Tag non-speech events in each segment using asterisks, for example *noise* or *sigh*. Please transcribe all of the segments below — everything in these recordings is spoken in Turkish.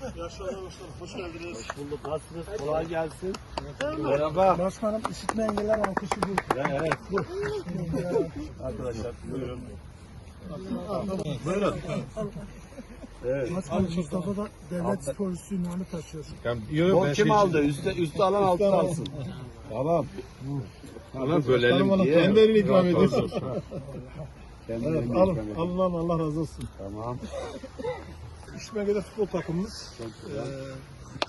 Yaşlı adam başkanım. Hoş geldiniz. Hoş bulduk. Nasılsınız? Kolay gelsin. Merhaba. Başkanım işitme engeller alkışı bu. Evet. *laughs* Arkadaşlar buyurun. Buyurun. Evet. Başkanım Mustafa da devlet sporcusu ünvanı taşıyor. Bol kim aldı? Üstte, üstü alan altta alsın. Tamam. Ama bölelim diye. Kendilerini ikram ediyorsun. Alın, lan Allah razı olsun. Tamam. İşmege'de futbol takımımız eee,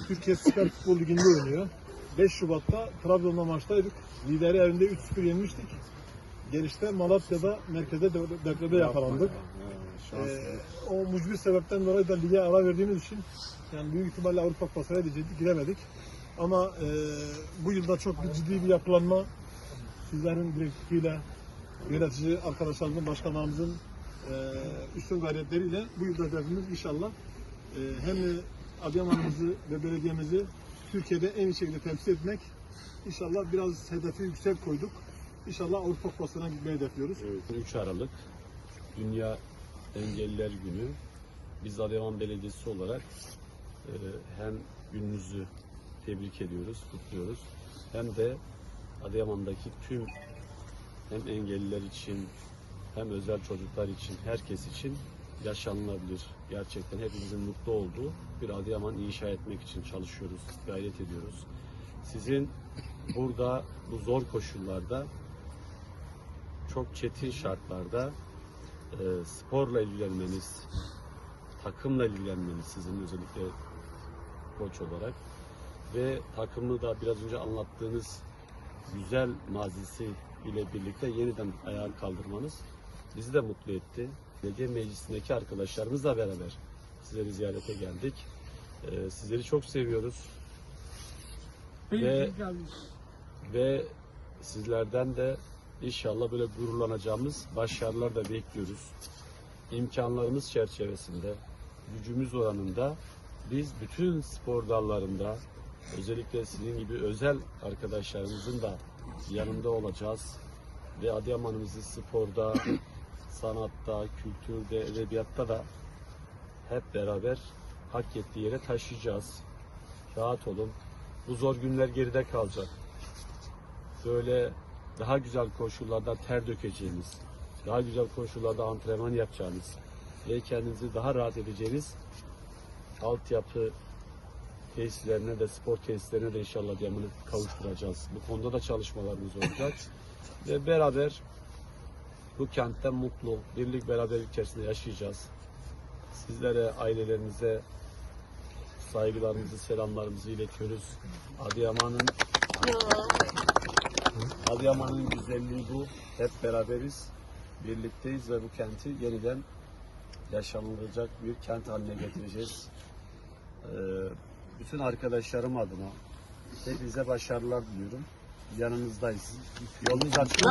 Türkiye Süper Futbol Ligi'nde oynuyor. 5 Şubat'ta Trabzon'da maçtaydık. Lideri evinde 3-0 yenmiştik. Gelişte Malatya'da merkezde de- deprede yakalandık. Eee, o mucbir sebepten dolayı da lige ara verdiğimiz için yani büyük ihtimalle Avrupa Kupası'na giremedik. Ama eee, bu yılda çok bir ciddi bir yapılanma sizlerin direktifiyle yönetici arkadaşlarımızın, başkanlarımızın üstün gayretleriyle bu yılda hedefimiz inşallah eee, hem Adıyaman'ımızı ve belediyemizi Türkiye'de en iyi şekilde temsil etmek. İnşallah biraz hedefi yüksek koyduk. İnşallah Avrupa Kupası'na gitmeyi hedefliyoruz. Evet, 3 Aralık Dünya Engelliler Günü. Biz Adıyaman Belediyesi olarak e, hem gününüzü tebrik ediyoruz, kutluyoruz. Hem de Adıyaman'daki tüm hem engelliler için hem özel çocuklar için, herkes için yaşanılabilir. Gerçekten hepimizin mutlu olduğu bir Adıyaman inşa etmek için çalışıyoruz, gayret ediyoruz. Sizin burada bu zor koşullarda çok çetin şartlarda e, sporla ilgilenmeniz, takımla ilgilenmeniz sizin özellikle koç olarak ve takımı da biraz önce anlattığınız güzel mazisi ile birlikte yeniden ayağa kaldırmanız bizi de mutlu etti. Belediye meclisindeki arkadaşlarımızla beraber sizleri ziyarete geldik. E, sizleri çok seviyoruz. Ve ve sizlerden de inşallah böyle gururlanacağımız başarılar da bekliyoruz. İmkanlarımız çerçevesinde, gücümüz oranında biz bütün spor dallarında özellikle sizin gibi özel arkadaşlarımızın da yanında olacağız. Ve Adıyaman'ımızı sporda, sanatta, kültürde, edebiyatta da hep beraber hak ettiği yere taşıyacağız. Rahat olun. Bu zor günler geride kalacak böyle daha güzel koşullarda ter dökeceğiniz, daha güzel koşullarda antrenman yapacağınız ve kendinizi daha rahat edeceğiniz altyapı tesislerine de spor tesislerine de inşallah Adıyaman'ı kavuşturacağız. Bu konuda da çalışmalarımız olacak. ve beraber bu kentte mutlu, birlik beraberlik içerisinde yaşayacağız. Sizlere, ailelerinize saygılarımızı, selamlarımızı iletiyoruz. Adıyaman'ın Adıyaman'ın güzelliği bu. Hep beraberiz. Birlikteyiz ve bu kenti yeniden yaşanılacak bir kent haline getireceğiz. Ee, bütün arkadaşlarım adına hepinize başarılar diliyorum. Yanınızdayız. Yolunuz açık.